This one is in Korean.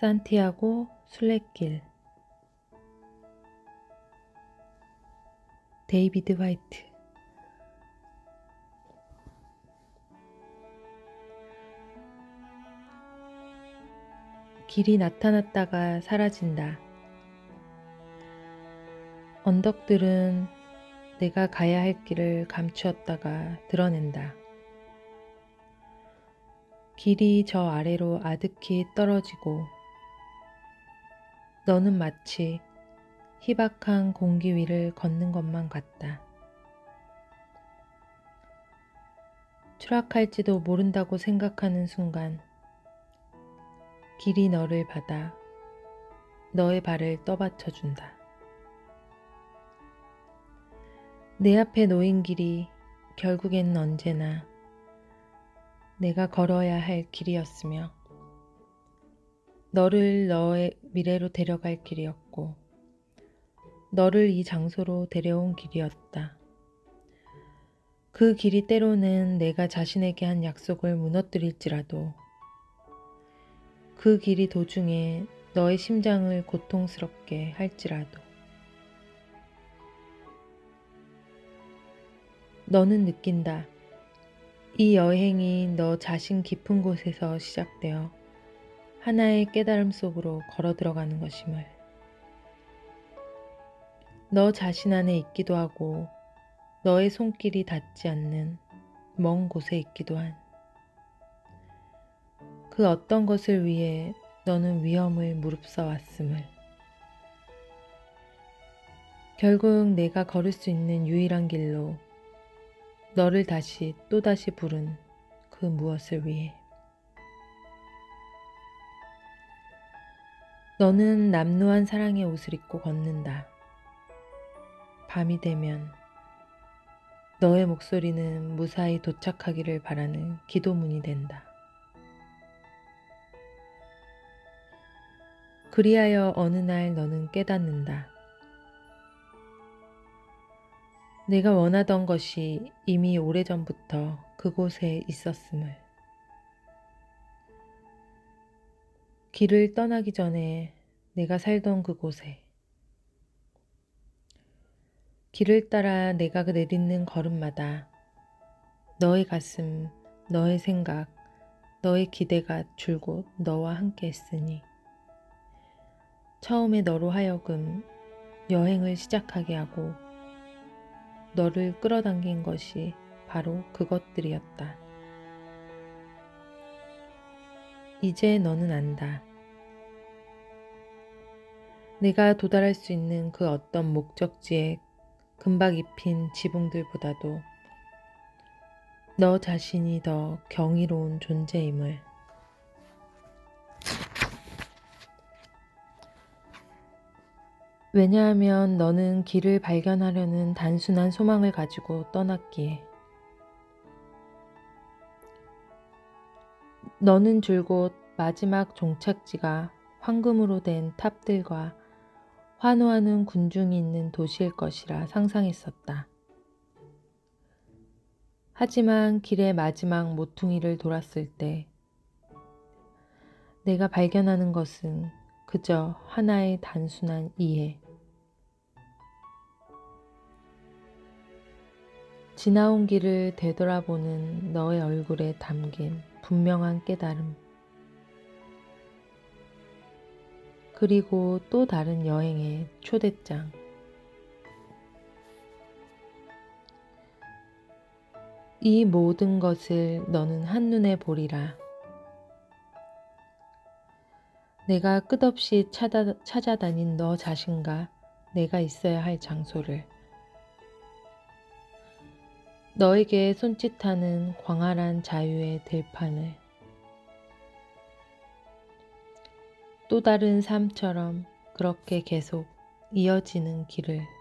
산티아고 순례길 데이비드 화이트 길이 나타났다가 사라진다. 언덕들은 내가 가야 할 길을 감추었다가 드러낸다. 길이 저 아래로 아득히 떨어지고 너는 마치 희박한 공기 위를 걷는 것만 같다. 추락할지도 모른다고 생각하는 순간 길이 너를 받아 너의 발을 떠받쳐 준다. 내 앞에 놓인 길이 결국엔 언제나 내가 걸어야 할 길이었으며 너를 너의 미래로 데려갈 길이었고 너를 이 장소로 데려온 길이었다. 그 길이 때로는 내가 자신에게 한 약속을 무너뜨릴지라도 그 길이 도중에 너의 심장을 고통스럽게 할지라도 너는 느낀다. 이 여행이 너 자신 깊은 곳에서 시작되어 하나의 깨달음 속으로 걸어 들어가는 것임을. 너 자신 안에 있기도 하고 너의 손길이 닿지 않는 먼 곳에 있기도 한 그 어떤 것을 위해 너는 위험을 무릅써 왔음을. 결국 내가 걸을 수 있는 유일한 길로 너를 다시 또다시 부른 그 무엇을 위해. 너는 남루한 사랑의 옷을 입고 걷는다. 밤이 되면 너의 목소리는 무사히 도착하기를 바라는 기도문이 된다. 그리하여 어느 날 너는 깨닫는다. 내가 원하던 것이 이미 오래전부터 그곳에 있었음을. 길을 떠나기 전에 내가 살던 그곳에. 길을 따라 내가 내딛는 걸음마다 너의 가슴, 너의 생각, 너의 기대가 줄곧 너와 함께 했으니 처음에 너로 하여금 여행을 시작하게 하고 너를 끌어당긴 것이 바로 그것들이었다. 이제 너는 안다. 내가 도달할 수 있는 그 어떤 목적지에 금박 입힌 지붕들보다도 너 자신이 더 경이로운 존재임을 왜냐하면 너는 길을 발견하려는 단순한 소망을 가지고 떠났기에. 너는 줄곧 마지막 종착지가 황금으로 된 탑들과 환호하는 군중이 있는 도시일 것이라 상상했었다. 하지만 길의 마지막 모퉁이를 돌았을 때 내가 발견하는 것은 그저 하나의 단순한 이해. 지나온 길을 되돌아보는 너의 얼굴에 담긴 분명한 깨달음. 그리고 또 다른 여행의 초대장. 이 모든 것을 너는 한눈에 보리라. 내가 끝없이 찾아, 찾아다닌 너 자신과 내가 있어야 할 장소를 너에게 손짓하는 광활한 자유의 들판을 또 다른 삶처럼 그렇게 계속 이어지는 길을